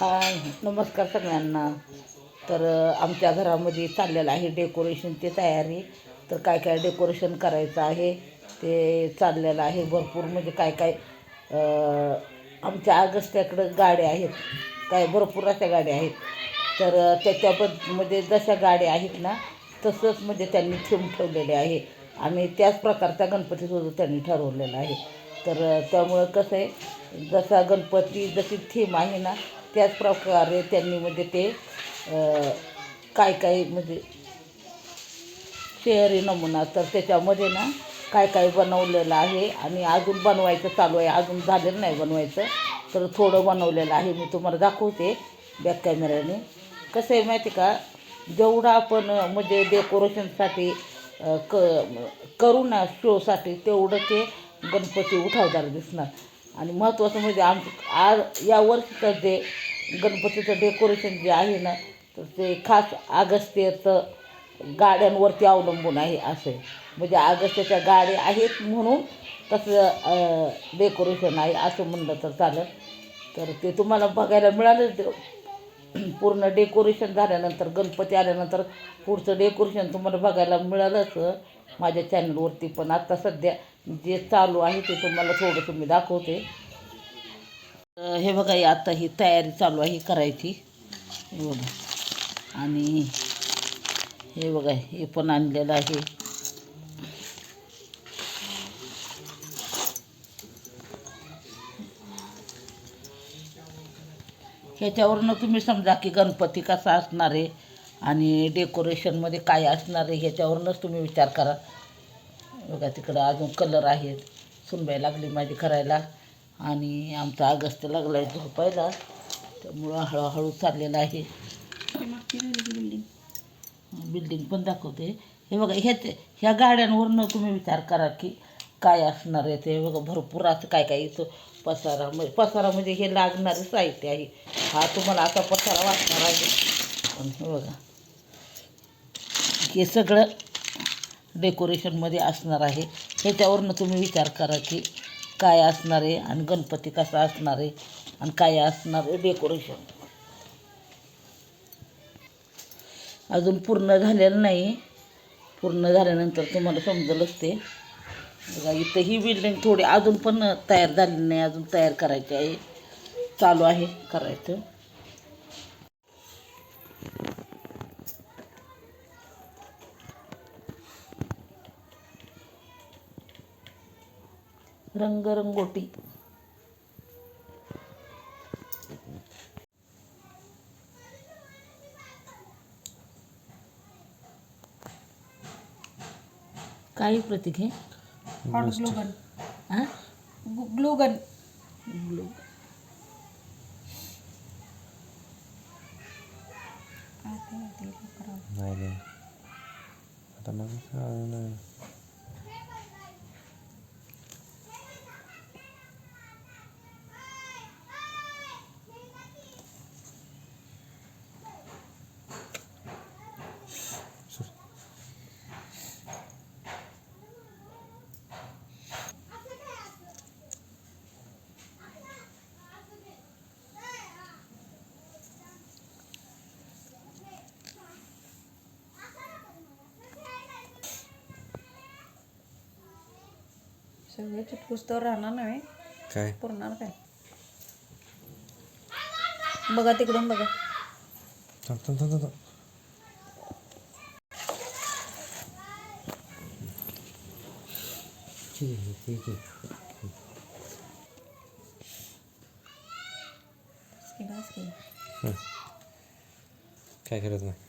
हाय नमस्कार सगळ्यांना. तर आमच्या घरामध्ये चाललेलं आहे डेकोरेशनची तयारी. तर काय काय डेकोरेशन करायचं आहे ते चाललेलं आहे भरपूर. म्हणजे काय काय आमच्या आगस्त्याकडं गाड्या आहेत. काय भरपूर अशा गाड्या आहेत. तर अ, म्हणजे जशा गाड्या आहेत ना तसंच म्हणजे त्यांनी थीम ठेवलेले आहे. आणि त्याच प्रकारचा गणपतीसुद्धा त्यांनी ठरवलेला आहे. तर त्यामुळं कसं आहे जसा गणपती जशी थीम आहे ना त्याच प्रकारे त्यांनी म्हणजे ते काय काय म्हणजे शहरी नमुना तर त्याच्यामध्ये ना काय काय बनवलेलं आहे आणि अजून बनवायचं चालू आहे. अजून झालेलं नाही बनवायचं तर थोडं बनवलेलं आहे. मी तुम्हाला दाखवते बॅक कॅमेऱ्याने कसं आहे माहिती का? जेवढं आपण म्हणजे डेकोरेशनसाठी क करू ना शोसाठी तेवढं ते गणपती उठावदार दिसणार. आणि महत्त्वाचं म्हणजे आम आज या वर्षीचं जे गणपतीचं डेकोरेशन जे आहे ना तर ते खास आगस्त्याचं गाड्यांवरती अवलंबून आहे असं. म्हणजे आगस्त्याच्या गाड्या आहेत म्हणून तसं डेकोरेशन आहे असं म्हणलं तर चालेल. तर ते तुम्हाला बघायला मिळालं ते. पूर्ण डेकोरेशन झाल्यानंतर गणपती आल्यानंतर पुढचं डेकोरेशन तुम्हाला बघायला मिळालंच. माझ्या चॅनलवरती पण आत्ता सध्या जे चालू आहे ते तुम्हाला थोडंसं मी दाखवते. हे बघा आता ही तयारी चालू आहे करायची. हे बघा. आणि हे बघा हे पण आणलेलं आहे. ह्याच्यावरनं तुम्ही समजा की गणपती कसा असणार आहे आणि डेकोरेशनमध्ये काय असणार आहे ह्याच्यावरूनच तुम्ही विचार करा. बघा तिकडं अजून कलर आहेत. सुनबाई लागली माझी करायला. आणि आमचा अगस्त लागला आहे झोपायला. त्यामुळं हळूहळू चाललेलं आहे. बिल्डिंग पण दाखवते. हे बघा ह्याच ह्या गाड्यांवरनं तुम्ही विचार करा की काय असणार आहे ते. बघा भरपूर असं काय काय इथं पसारा म्हणजे पसारा म्हणजे हे लागणारे साहित्य आहे हा तुम्हाला असा पसारा वाटणार आहे. पण हे बघा. हे सगळं डेकोरेशनमध्ये असणार आहे. ह्याच्यावरनं तुम्ही विचार करा की काय असणार आहे आणि गणपती कसा असणार आहे आणि काय असणार आहे डेकोरेशन. अजून पूर्ण झालेलं नाही. पूर्ण झाल्यानंतर तुम्हाला समजलंच ते. बघा इथं ही बिल्डिंग थोडी अजून पण तयार झालेली नाही अजून तयार करायची आहे. चालू आहे करायचं. रंगरंगोटी. काही प्रतीक हे? हॉट ग्लुगन हां ग्लुगन नाही नाही. आता मग कळलं. सगळे चिटकूस तर राहणार नाही काय? पुरणार काय? बघा तिकडून बघा. थांब थांब थांब थांब ठीक आहे. काय करत नाही?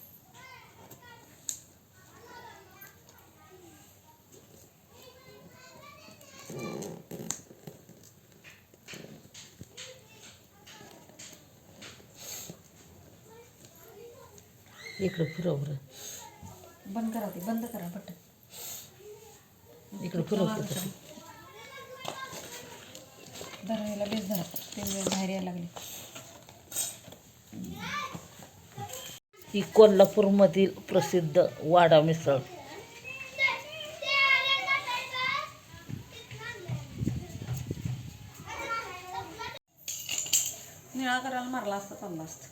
इकडं फिरव बरं. बंद करा ते बंद करा बटन इकडं फिरव तसं. धरायला बेस धरा वेळ बाहेर यायला लागले. ही कोल्हापूरमधील प्रसिद्ध वाडा मिसळ. निळा करायला मारला असता चालला असतं.